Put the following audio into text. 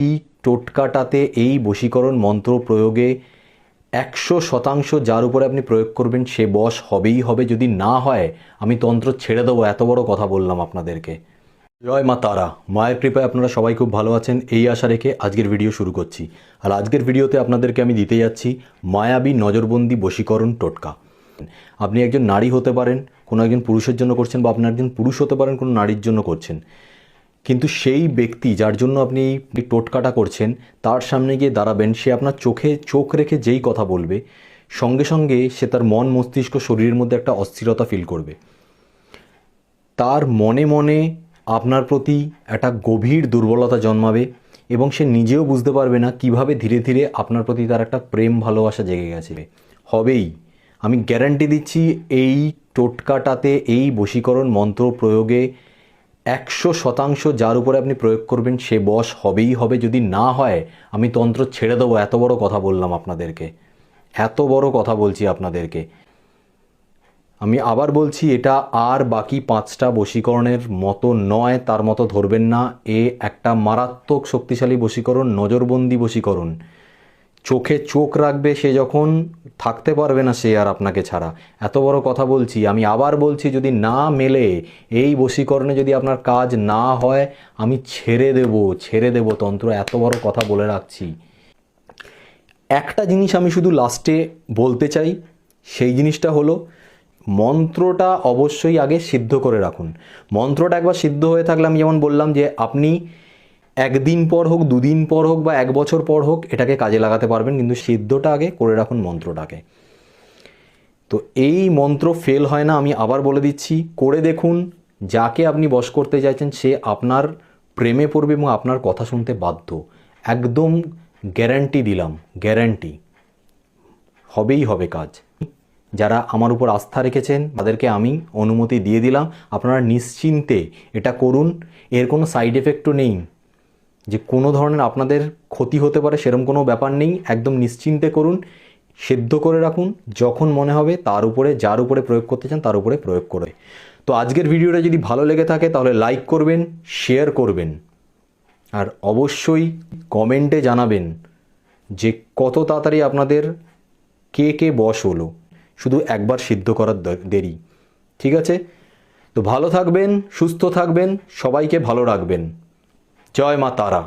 এই টোটকাটাতে এই বশীকরণ মন্ত্র প্রয়োগে একশো শতাংশ যার উপরে আপনি প্রয়োগ করবেন, সে বশ হবেই হবে। যদি না হয়, আমি তন্ত্র ছেড়ে দেবো, এত বড় কথা বললাম আপনাদেরকে। জয় মা তারা। মায়ের কৃপায় আপনারা সবাই খুব ভালো আছেন, এই আশা রেখে আজকের ভিডিও শুরু করছি। আর আজকের ভিডিওতে আপনাদেরকে আমি দিতে যাচ্ছি মায়াবী নজরবন্দি বশীকরণ টোটকা। আপনি একজন নারী হতে পারেন, কোনো একজন পুরুষের জন্য করছেন বা আপনি একজন পুরুষ হতে পারেন, কোনো নারীর জন্য করছেন। কিন্তু সেই ব্যক্তি যার জন্য আপনি টোটকাটা করছেন, তার সামনে গিয়ে দাঁড়াবেন, সে আপনার চোখে, চোখ রেখে যেই কথা বলবে, সঙ্গে সঙ্গে সে তার মন মস্তিষ্ক শরীরের মধ্যে একটা অস্থিরতা ফিল করবে। তার মনে মনে আপনার প্রতি একটা গভীর দুর্বলতা জন্মাবে এবং সে নিজেও বুঝতে পারবে না কীভাবে ধীরে ধীরে আপনার প্রতি তার একটা প্রেম ভালোবাসা জেগে গেছে। হবেই। আমি গ্যারান্টি দিচ্ছি, এই টোটকাটাতে, এই বশীকরণ মন্ত্র প্রয়োগে একশো শতাংশ যার উপরে আপনি প্রয়োগ করবেন, সে বশ হবেই হবে। যদি না হয়, আমি তন্ত্র ছেড়ে দেবো। এত বড় কথা বললাম আপনাদেরকে। এত বড় কথা বলছি আপনাদেরকে। আমি আবার বলছি, এটা আর বাকি পাঁচটা বশীকরণের মতো নয়, তার মতো ধরবেন না। এ একটা মারাত্মক শক্তিশালী বশীকরণ, নজরবন্দি বশীকরণ। চোখে চোখ রাখবে সে যখন, থাকতে পারবে না সে আর আপনাকে ছাড়া। এত বড় কথা বলছি, আমি আবার বলছি যদি না মেলে, এই বশীকরণে যদি আপনার কাজ না হয়, আমি ছেড়ে দেব ছেড়ে দেব তন্ত্র, এত বড় কথা বলে রাখছি। একটা জিনিস আমি শুধু লাস্টে বলতে চাই, সেই জিনিসটা হলো, মন্ত্রটা অবশ্যই আগে সিদ্ধ করে রাখুন। মন্ত্রটা একবার সিদ্ধ হয়ে থাকলে আমি যেমন বললাম যে, আপনি একদিন পর হোক, দুদিন পর হোক বা এক বছর পর হোক এটাকে কাজে লাগাতে পারবেন, কিন্তু সিদ্ধটা আগে করে রাখুন মন্ত্রটাকে। তো এই মন্ত্র ফেল হয় না, আমি আবার বলে দিচ্ছি, করে দেখুন, যাকে আপনি বশ করতে চাইছেন, সে আপনার প্রেমে পড়বে এবং আপনার কথা শুনতে বাধ্য। একদম গ্যারান্টি দিলাম গ্যারান্টি হবেই হবে কাজ। যারা আমার উপর আস্থা রেখেছেন, তাদেরকে আমি অনুমতি দিয়ে দিলাম, আপনারা নিশ্চিন্তে এটা করুন, এর কোনো সাইড এফেক্টও নেই। যে কোনো ধরনের আপনাদের ক্ষতি হতে পারে সেরকম কোনো ব্যাপার নেই। একদম নিশ্চিন্তে করুন, সেদ্ধ করে রাখুন, যখন মনে হবে তার উপরে, যার উপরে প্রয়োগ করতে চান তার উপরে প্রয়োগ করে। তো আজকের ভিডিওটা যদি ভালো লেগে থাকে, তাহলে লাইক করবেন, শেয়ার করবেন। আর অবশ্যই কমেন্টে জানাবেন যে কত তাড়াতাড়ি আপনাদের কে কে বশ হলো। শুধু একবার সিদ্ধ করার দেরি। ঠিক আছে? তো ভালো থাকবেন, সুস্থ থাকবেন, সবাইকে ভালো রাখবেন। জয় মা তারা